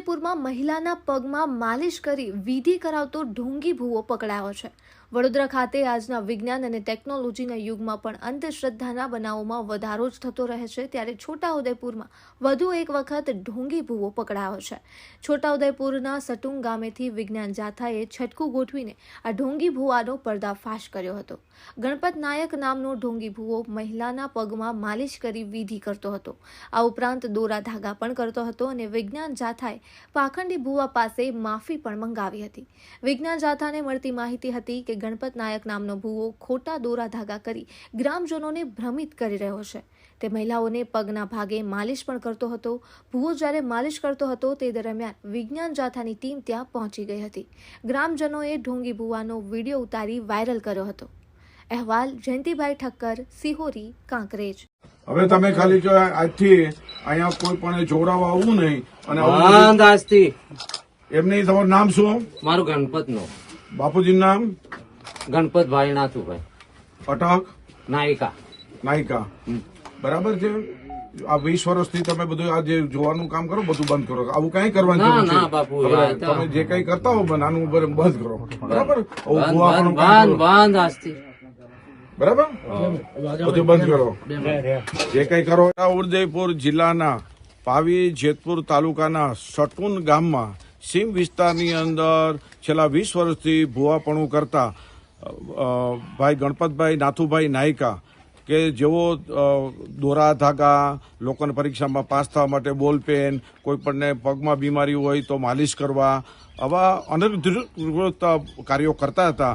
છોટાઉદેપુરમાં મહિલાના પગમાં માલિશ કરી વિધિ કરાવતો ઢોંગી ભૂવો પકડાયો છે. વડોદરા ખાતે આજના વિજ્ઞાન અને ટેકનોલોજીના યુગમાં પણ અંધશ્રદ્ધાના બનાવોમાં વધારો જ થતો રહે છે. ત્યારે છોટાઉદેપુરમાં વધુ એક વખત ઢોંગી ભૂવો પકડાયો છે. છોટાઉદેપુરના સટુંગ ગામેથી વિજ્ઞાન જાથાએ છટકું ગોઠવીને આ ઢોંગી ભૂવાનો પર્દાફાશ કર્યો હતો. ગણપત નાયક નામનો ઢોંગી ભૂવો મહિલાના પગમાં માલિશ કરી વિધિ કરતો હતો. આ ઉપરાંત દોરા ધાગા પણ કરતો હતો અને વિજ્ઞાન જાથાએ પાખંડી ભુવા પાસે માફી પણ મંગાવી હતી. વિજ્ઞાન જાથાને મળતી માહિતી હતી કે ગણપત નાયક નામનો ભુવો ખોટા દોરા ધાગા કરી ગ્રામજનોને ભ્રમિત કરી રહ્યો છે. તે મહિલાઓને પગના ભાગે માલિશ પણ કરતો હતો. ભુવો જ્યારે માલિશ કરતો હતો તે દરમિયાન વિજ્ઞાન જાથાની ટીમ ત્યાં પહોંચી ગઈ હતી. ગ્રામજનોએ ઢોંગી ભુવાનો વીડિયો ઉતારી વાયરલ કર્યો હતો. અહેવાલ જયંતિભાઈ ઠક્કર, સિહોરી, કાંકરેજ. હવે તમે ખાલી જો આજથી અહીંયા કોઈ પણ જોડાવા આવવું નહીં. અને આવું બધું- એમ નહીં તમારું નામ શું? મારું ગણપતનું બાપુજીનું નામ? ગણપતભાઈ નાથુભાઈ. અટક? નાયિકા. નાયિકા. બરાબર છે? આ વીસ વર્ષથી તમે બધું આ જે જોવાનું કામ કરો બધું બંધ કરો. આવું કઈ કરવાનું ના? બાપુ, તમે જે કઈ કરતા હો નાનું બંધ કરો. બરાબર? બંધ. બંધ આજથી. બરાબર? બધું બંધ કરો. જે કઈ કરો ઉદયપુર જિલ્લાના પાવી જેતપુર તાલુકાના સટુન ગામમાં સીમ વિસ્તારની અંદર છેલ્લા વીસ વર્ષથી ભૂવાપણું કરતા ભાઈ ગણપતભાઈ નાથુભાઈ નાયકા કે જેઓ દોરા ધાગા લોકોને પરીક્ષામાં પાસ થવા માટે બોલપેન કોઈપણને પગમાં બીમારી હોય તો માલિશ કરવા આવા અનધિકૃત કાર્યો કરતા હતા.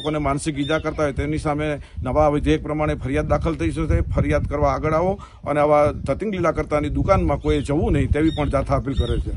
લોકોને માનસિક ઈજા કરતા હોય તેની સામે નવા વિધેયક પ્રમાણે ફરિયાદ દાખલ થઈ જશે. ફરિયાદ કરવા આગળ આવો અને આવા તતિંગ લીલા કરતાની દુકાનમાં કોઈ જવું નહીં તેવી પણ જાથા અપીલ કરે છે.